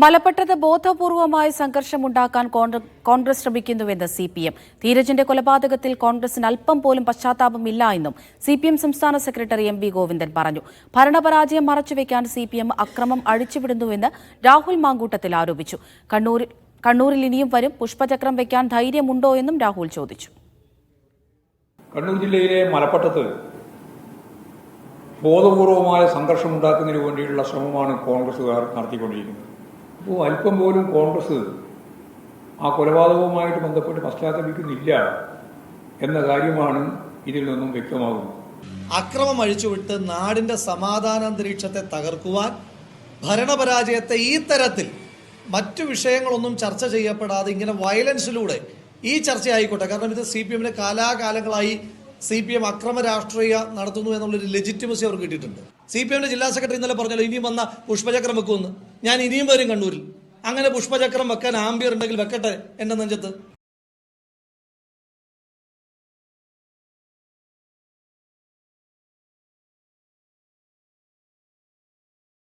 മലപ്പട്ടത്ത് ബോധപൂർവമായ സംഘർഷമുണ്ടാക്കാൻ കോൺഗ്രസ് ശ്രമിക്കുന്നുവെന്ന് സി പി എം. ധീരജിന്റെ കൊലപാതകത്തിൽ കോൺഗ്രസിന് അല്പം പോലും പശ്ചാത്താപമില്ല എന്നും സി പി എം സംസ്ഥാന സെക്രട്ടറി എം വി ഗോവിന്ദൻ പറഞ്ഞു. ഭരണപരാജയം മറച്ചുവെക്കാൻ സി പി എം അക്രമം അഴിച്ചുവിടുന്നുവെന്ന് രാഹുൽ മാങ്കൂട്ടത്തിൽ ആരോപിച്ചു. കണ്ണൂരിൽ കണ്ണൂരിൽ ഇനിയും വരും പുഷ്പചക്രം വെക്കാൻ ധൈര്യമുണ്ടോ എന്നും രാഹുൽ ചോദിച്ചു. കണ്ണൂർ ജില്ലയിലെ മലപ്പട്ടത്ത് ബോധപൂർവമായ സംഘർഷമുണ്ടാക്കുന്നതിന് വേണ്ടിയിട്ടുള്ള ശ്രമമാണ് കോൺഗ്രസ്സുകാർ നടത്തിക്കൊണ്ടിരിക്കുന്നത്. അപ്പോൾ അല്പം പോലും കോൺഗ്രസ് ആ കൊലപാതകവുമായിട്ട് ബന്ധപ്പെട്ട് പശ്ചാത്തപിക്കുന്നില്ല എന്ന കാര്യമാണ് ഇതിൽ നിന്നും വ്യക്തമാകുന്നത്. അക്രമം അഴിച്ചുവിട്ട് നാടിന്റെ സമാധാനാന്തരീക്ഷത്തെ തകർക്കുവാൻ ഭരണപരാജയത്തെ ഈ തരത്തിൽ മറ്റു വിഷയങ്ങളൊന്നും ചർച്ച ചെയ്യപ്പെടാതെ ഇങ്ങനെ വയലൻസിലൂടെ ഈ ചർച്ച ആയിക്കോട്ടെ കാരണം ഇത് സി പി എമ്മിന് കാലാകാലങ്ങളായി സി പി എം അക്രമ രാഷ്ട്രീയ നടത്തുന്നു എന്നുള്ളൊരു ലെജിറ്റിമസി അവർക്ക് കിട്ടിയിട്ടുണ്ട്. സി പി എമ്മിന്റെ ജില്ലാ സെക്രട്ടറി ഇന്നലെ പറഞ്ഞല്ലോ ഇനിയും വന്ന പുഷ്പചക്രം വെക്കുമെന്ന്. ഞാൻ ഇനിയും വരും കണ്ണൂരിൽ. അങ്ങനെ പുഷ്പചക്രം വെക്കാൻ ആംബിയർ ഉണ്ടെങ്കിൽ വെക്കട്ടെ എന്റെ നെഞ്ചത്ത്.